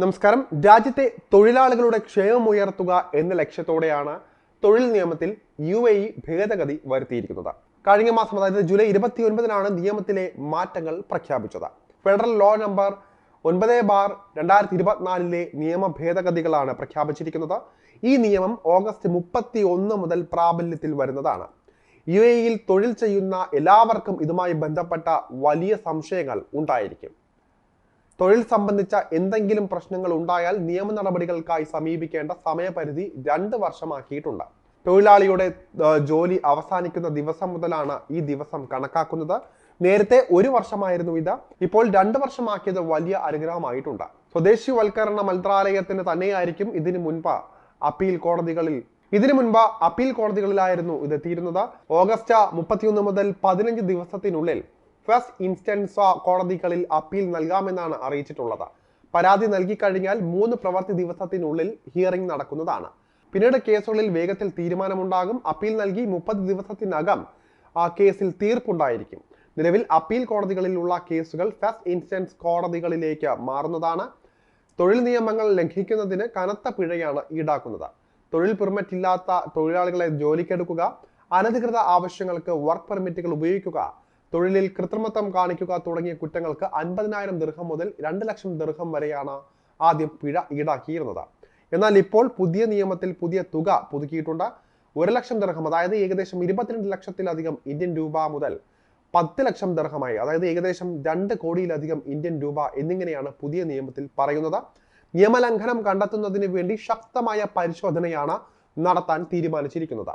നമസ്കാരം. രാജ്യത്തെ തൊഴിലാളികളുടെ ക്ഷേമം ഉയർത്തുക എന്ന ലക്ഷ്യത്തോടെയാണ് തൊഴിൽ നിയമത്തിൽ യു എ ഇ ഭേദഗതി വരുത്തിയിരിക്കുന്നത്. കഴിഞ്ഞ മാസം അതായത് ജൂലൈ ഇരുപത്തി ഒൻപതിനാണ് നിയമത്തിലെ മാറ്റങ്ങൾ പ്രഖ്യാപിച്ചത്. ഫെഡറൽ ലോ നമ്പർ ഒൻപത് ബാർ രണ്ടായിരത്തി ഇരുപത്തിനാലിലെ നിയമ ഭേദഗതികളാണ് പ്രഖ്യാപിച്ചിരിക്കുന്നത്. ഈ നിയമം ഓഗസ്റ്റ് മുപ്പത്തി ഒന്ന് മുതൽ പ്രാബല്യത്തിൽ വരുന്നതാണ്. യു എ ഇയിൽ തൊഴിൽ ചെയ്യുന്ന എല്ലാവർക്കും ഇതുമായി ബന്ധപ്പെട്ട വലിയ സംശയങ്ങൾ ഉണ്ടായിരിക്കും. തൊഴിൽ സംബന്ധിച്ച എന്തെങ്കിലും പ്രശ്നങ്ങൾ ഉണ്ടായാൽ നിയമ നടപടികൾക്കായി സമീപിക്കേണ്ട സമയപരിധി രണ്ട് വർഷമാക്കിയിട്ടുണ്ട്. തൊഴിലാളിയുടെ ജോലി അവസാനിക്കുന്ന ദിവസം മുതലാണ് ഈ ദിവസം കണക്കാക്കുന്നത്. നേരത്തെ ഒരു വർഷമായിരുന്നു ഇത്. ഇപ്പോൾ രണ്ട് വർഷമാക്കിയത് വലിയ അനുഗ്രഹമായിട്ടുണ്ട്. സ്വദേശിവൽക്കരണ മന്ത്രാലയത്തിന് തന്നെയായിരിക്കും ഇതിനു മുൻപ് അപ്പീൽ കോടതികളിൽ ഇതിനു മുൻപ് അപ്പീൽ കോടതികളിലായിരുന്നു ഇത് എത്തിയിരുന്നത് ഓഗസ്റ്റ് മുപ്പത്തിയൊന്ന് മുതൽ പതിനഞ്ച് ദിവസത്തിനുള്ളിൽ ഫസ്റ്റ് ഇൻസ്റ്റൻസ് കോടതികളിൽ അപ്പീൽ നൽകാമെന്നാണ് അറിയിച്ചിട്ടുള്ളത്. പരാതി നൽകിക്കഴിഞ്ഞാൽ മൂന്ന് പ്രവൃത്തി ദിവസത്തിനുള്ളിൽ ഹിയറിംഗ് നടക്കുന്നതാണ്. പിന്നീട് കേസുകളിൽ വേഗത്തിൽ തീരുമാനമുണ്ടാകും. അപ്പീൽ നൽകി മുപ്പത് ദിവസത്തിനകം ആ കേസിൽ തീർപ്പുണ്ടായിരിക്കും. നിലവിൽ അപ്പീൽ കോടതികളിലുള്ള കേസുകൾ ഫസ്റ്റ് ഇൻസ്റ്റൻസ് കോടതികളിലേക്ക് മാറുന്നതാണ്. തൊഴിൽ നിയമങ്ങൾ ലംഘിക്കുന്നതിന് കനത്ത പിഴയാണ് ഈടാക്കുന്നത്. തൊഴിൽ പെർമിറ്റ് ഇല്ലാത്ത തൊഴിലാളികളെ ജോലിക്കെടുക്കുക അനധികൃത ആവശ്യങ്ങൾക്ക് വർക്ക് പെർമിറ്റുകൾ ഉപയോഗിക്കുക തൊഴിലിൽ കൃത്രിമത്വം കാണിക്കുക തുടങ്ങിയ കുറ്റങ്ങൾക്ക് അൻപതിനായിരം ദീർഘം മുതൽ രണ്ട് ലക്ഷം ദീർഘം വരെയാണ് ആദ്യം പിഴ ഈടാക്കിയിരുന്നത്. എന്നാൽ ഇപ്പോൾ പുതിയ നിയമത്തിൽ പുതിയ തുക പുതുക്കിയിട്ടുണ്ട്. ഒരു ലക്ഷം ദീർഘം അതായത് ഏകദേശം ഇരുപത്തിരണ്ട് ലക്ഷത്തിലധികം ഇന്ത്യൻ രൂപ മുതൽ പത്ത് ലക്ഷം ദർഹമായി അതായത് ഏകദേശം രണ്ട് കോടിയിലധികം ഇന്ത്യൻ രൂപ എന്നിങ്ങനെയാണ് പുതിയ നിയമത്തിൽ പറയുന്നത്. നിയമലംഘനം കണ്ടെത്തുന്നതിന് വേണ്ടി ശക്തമായ പരിശോധനയാണ് നടത്താൻ തീരുമാനിച്ചിരിക്കുന്നത്.